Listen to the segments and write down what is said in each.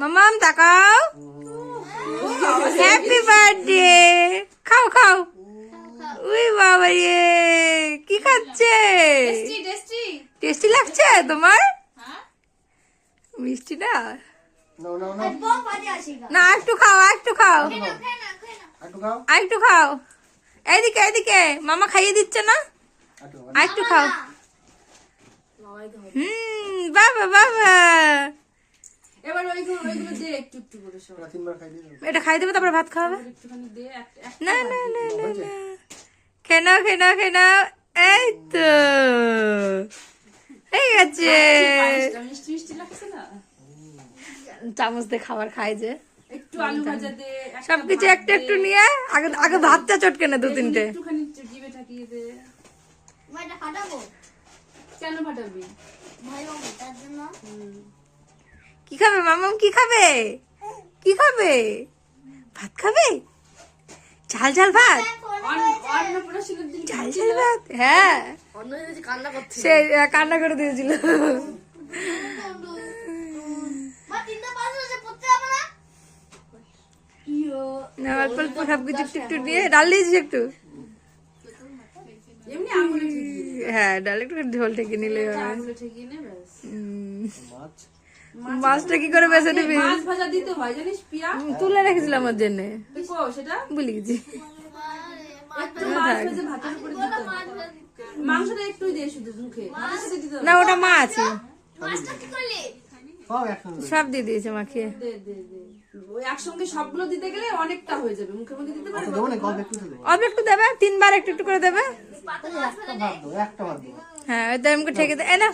মামাম তাকাও। Happy birthday খাও খাও। উই বাবা রে কি খাচ্ছে? Tasty tasty. টেস্টি লাগছে তোমার? হ্যাঁ। মিষ্টি না? না একটু খাও একটু খাও। একটু খাও। এদিকে এদিকে মামা খাইয়ে দিচ্ছে না? একটু খাও। একটু খাও। হুম বাবা বাবা। একটু একটু করে সব তিনবার খাই দিয়ে এটা খাই দেবে তারপরে ভাত খাওয়াবে? একটুখানি দে না না না না না। খেয়ে নাও খেয়ে নাও খেয়ে নাও। এই তো। হয়ে গেছে মিষ্টি মিষ্টি লাগছে না? চামচ দিয়ে খাবার খায় যে। একটু আলু ভাজা দে একটা সবকিছু একটা একটু নিয়ে আগে আগে ভাতটা চটকে না দু তিনটে। একটুখানি জিভে ঠাকিয়ে দে। মাইটা ফাটাবো? কেন ফাটাবি? ভাই বাবু তার জন্য কি খাবে মামাম কি খাবে? কি খাবে? ভাত খাবে? ঝাল ঝাল ভাত? ঝাল ঝাল ভাত হ্যাঁ। সে কান্না করে দিয়েছিল। অল্প অল্প সবকিছু একটু একটু নিয়ে ডাল দিয়েছিস একটু। হ্যাঁ ডাল একটু ঝোল ঠেকে নিলে মাছ মাছটা কি করে বেছে দিবি মাছ ভাজা দিতে হয় জানিস পিয়া? তুলে রেখেছিলাম ওর জন্য। তুই সেটা? ভুলে গেছি। হয়। মাংসটা শুধু মুখে। না ওটা মা আছে। মাছটা কি করলি? সব দিয়ে দিয়েছে মাখিয়ে দে দে দে। একসঙ্গে সবগুলো দিতে গেলে অনেকটা হয়ে যাবে। মুখের মধ্যে দিতে পারবে? একটু অল্প একটু দেবে তিনবার একটু একটু করে দেবে? হ্যাঁ ওই ঠেকে দে। এ না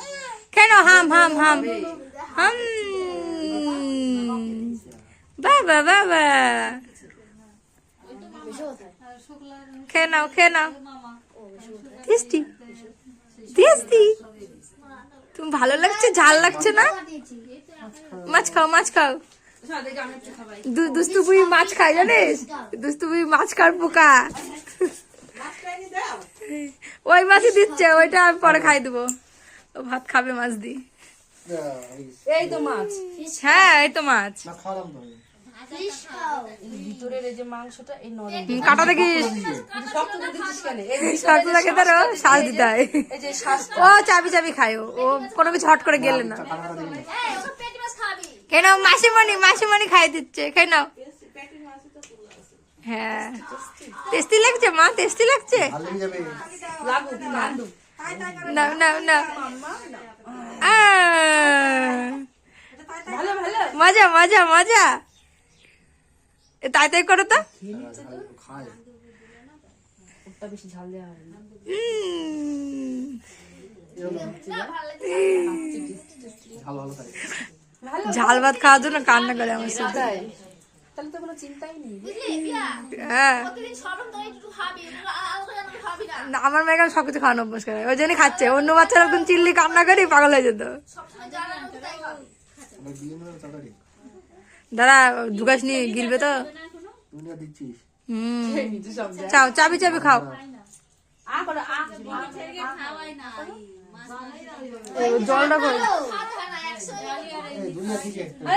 কেন হাম হাম হাম। হাম বাবা বাবা। খেয়ে নাও খেয়ে নাও। টেস্টি। টেস্টি। তুমি ভালো লাগছে? ঝাল লাগছে না? মাছ খাও মাছ খাও। দুস্তু বুড়ি মাছ খায়, জানিস? দুস্তু বুড়ি মাছ খার পোকা। ওই মাছই দিচ্ছে, ওইটা আমি পরে খাই দেবো। ভাত খাবে মাছ দি এই- এই তো মাছ। হ্যাঁ এই তো মাছ। ভিতরের এই যে মাংসটা এই নরম কাটা দেখিস শক্ত দেখে শ্বাস দিতে হয়। এই যে শ্বাস ও চাবি চাবি খায় ও। ও কোনো কিছু হট করে গেলে না। কেন মাসিমণি মাসিমণি খাই দিচ্ছে খাই নাও। হ্যাঁ। টেস্টি লাগছে মা টেস্টি লাগছে। লাগুক না না না। আহ, ভালো ভালো মজা মজা। মজা তাই তাই করো তো। খায় ওটা বেশি ঝাল ভাত খাওয়ার জন্য কান্না করে আমার সাথে। তাই তাহলে তো কোনো চিন্তাই নেই। হ্যাঁ। আমার মেয়েকে আমি সবকিছু খাওয়ানো অভ্যাস করে। ওই জন্যই খাচ্ছে। অন্য বাচ্চারা একদম চিল্লি কান্না করি পাগল হয়ে যেত। দাঁড়া দুগাস নিয়ে গিলবে তো? না হুম। চাও চাবি চাবি খাও। করো জলটা কই?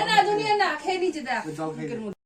না দুনিয়া না খেয়ে নিচে দেখ। জল খেয়ে নে।